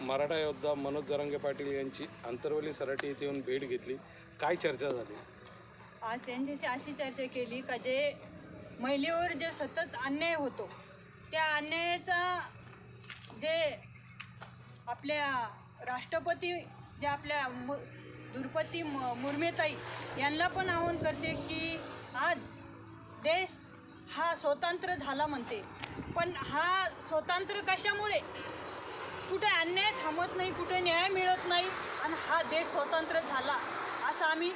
मराठा योद्धा मनोज जरांगे पाटील यांची आंतरवली सराटी येथे येऊन भेट घेतली. काय चर्चा झाली? आज त्यांच्याशी अशी चर्चा केली का जे महिलेवर जे सतत अन्याय होतो त्या अन्यायाचा जे आपल्या राष्ट्रपती जे आपल्या मु द्रुपती म मुर्मेताई यांना पण आवाहन करते की आज देश हा स्वतंत्र झाला म्हणते. पण हा स्वतंत्र कशामुळे? कुठे अन्याय थांबत नाही कुठे न्याय मिळत नाही आणि हा देश स्वतंत्र झाला असं आम्ही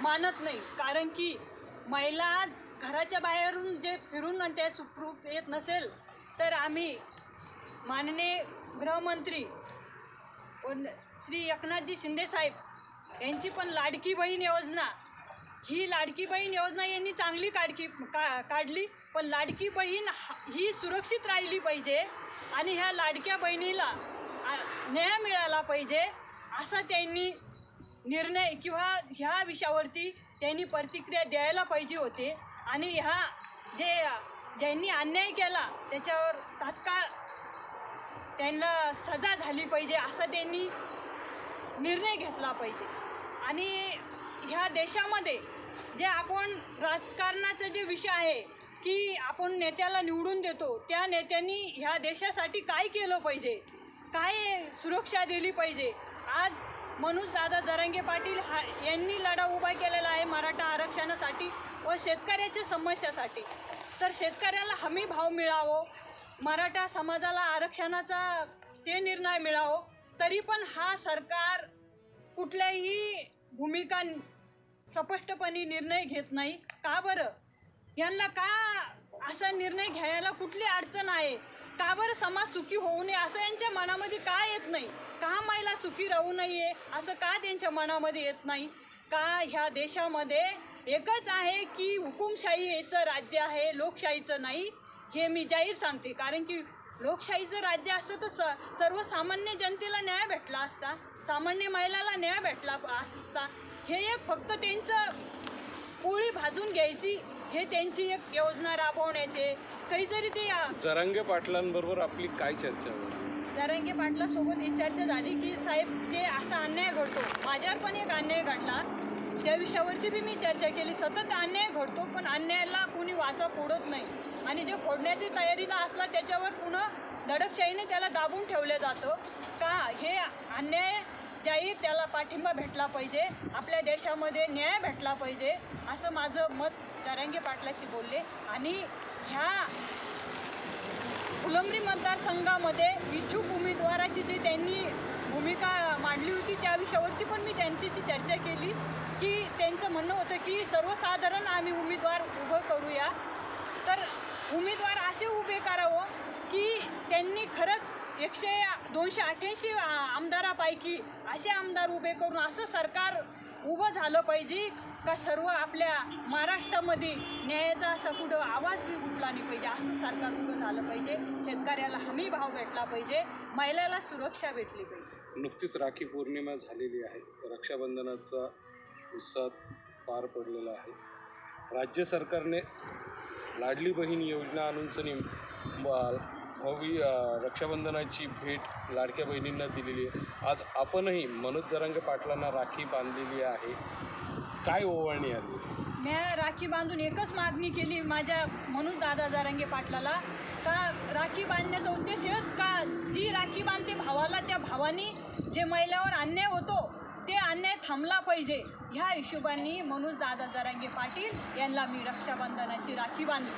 मानत नाही. कारण की महिला घराच्या बाहेरून जे फिरून आणि ते सुखरूप येत नसेल तर आम्ही माननीय गृहमंत्री श्री एकनाथजी शिंदेसाहेब यांची पण लाडकी बहीण योजना ही लाडकी बहीण योजना यांनी चांगली काढकी का काढली पण लाडकी बहीण हा- ही सुरक्षित राहिली पाहिजे आणि ह्या लाडक्या बहिणीला न्याय मिळाला पाहिजे असा त्यांनी निर्णय किंवा ह्या विषयावरती त्यांनी प्रतिक्रिया द्यायला पाहिजे होते. आणि ह्या जे ज्यांनी अन्याय केला त्याच्यावर तात्काळ त्यांना सजा झाली पाहिजे असा त्यांनी निर्णय घेतला पाहिजे. आणि ह्या देशामध्ये जे आपण राजकारणाचा जे विषय आहे की आपण नेत्याला निवडून देतो त्या नेत्यांनी ह्या देशासाठी काय केलं पाहिजे? काय सुरक्षा दिली पाहिजे? आज मनोज दादा जरांगे पाटील हा यांनी लढा उभा केलेला आहे मराठा आरक्षणासाठी व शेतकऱ्याच्या समस्यासाठी. तर शेतकऱ्याला हमी भाव मिळावं मराठा समाजाला आरक्षणाचा ते निर्णय मिळावं तरी पण हा सरकार कुठल्याही भूमिका स्पष्टपणे निर्णय घेत नाही. का बरं? यांना का असा निर्णय घ्यायला कुठली अडचण आहे? का बरं समाज सुखी होऊ नये? असं यांच्या मनामध्ये का येत नाही? का महिला सुखी राहू नये? असं का त्यांच्या मनामध्ये येत नाही? का ह्या देशामध्ये एकच आहे की हुकुमशाहीचं राज्य आहे लोकशाहीचं नाही? हे मी जाहीर सांगते. कारण की लोकशाहीचं राज्य असतं तर स सर्वसामान्य जनतेला न्याय भेटला असता. सामान्य महिलाला न्याय भेटला असता. हे एक फक्त त्यांचं पोळी भाजून घ्यायची हे त्यांची एक योजना राबवण्याचे. काहीतरी ते जरांगे पाटलांबरोबर आपली काय चर्चा जरांगे पाटलासोबत ही चर्चा झाली की साहेब जे असा अन्याय घडतो माझ्यावर पण एक अन्याय घडला. त्या विषयावरती बी मी चर्चा केली. सतत अन्याय घडतो पण अन्यायाला कोणी वाचा फोडत नाही. आणि जे फोडण्याची तयारीला असला त्याच्यावर पुन्हा दडपशाहीने त्याला दाबून ठेवलं जातं. का हे अन्याय जाहीर त्याला पाठिंबा भेटला पाहिजे आपल्या देशामध्ये न्याय भेटला पाहिजे असं माझं मत तरंगे पाटलाशी बोलले. आणि ह्या फुलंब्री मतदारसंघामध्ये इच्छुक उमेदवाराची जी त्यांनी भूमिका मांडली होती त्या विषयावरती पण मी त्यांच्याशी चर्चा केली की त्यांचं म्हणणं होतं की सर्वसाधारण आम्ही उमेदवार उभं करूया. तर उमेदवार असे उभे करावं की त्यांनी खरंच एकशे दोनशे अठ्ठ्याऐंशी आमदारापैकी असे आमदार उभे करून असं सरकार उभं झालं पाहिजे का सर्व आपल्या महाराष्ट्रामध्ये न्यायाचा असा कुठं आवाज बी उठला नाही पाहिजे असं सरकार उभं झालं पाहिजे. शेतकऱ्याला हमी भाव भेटला पाहिजे महिलाला सुरक्षा भेटली पाहिजे. नुकतीच राखी पौर्णिमा झालेली आहे. रक्षाबंधनाचा उत्साह पार पडलेला आहे. राज्य सरकारने लाडली बहीण योजना आणून सनी भावी रक्षाबंधनाची भेट लाडक्या बहिणींना दिलेली आहे. आज आपणही मनोज जरांगे पाटलांना राखी बांधलेली आहे. काय ओवाळणी आली? मी राखी बांधून एकच मागणी केली माझ्या म्हणून दादा जारंगे पाटलाला का राखी बांधण्याचा उद्देशच का जी राखी बांधते भावाला त्या भावानी जे महिलावर अन्याय होतो ते अन्याय थांबला पाहिजे. ह्या हिशोबाने म्हणून दादा जरांगे पाटील यांना मी रक्षाबंधनाची राखी बांधली.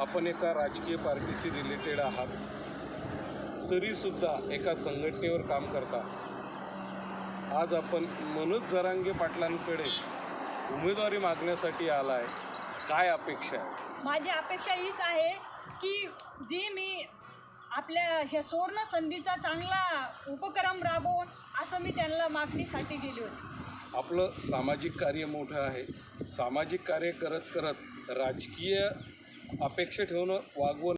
आपण एका राजकीय पार्टीशी रिलेटेड आहात तरीसुद्धा एका संघटनेवर काम करता. आज आपण मनोज जरांगे पाटलांकडे उमेदवारी मागण्यासाठी आला आहे काय अपेक्षा आहे? माझी अपेक्षा हीच आहे की जे मी आपल्या ह्या सुवर्ण संधीचा चांगला उपक्रम राबवून असं मी त्यांना मागणीसाठी गेली होती. आपलं सामाजिक कार्य मोठं आहे. सामाजिक कार्य करत करत राजकीय अपेक्षा ठेवणं वागवणं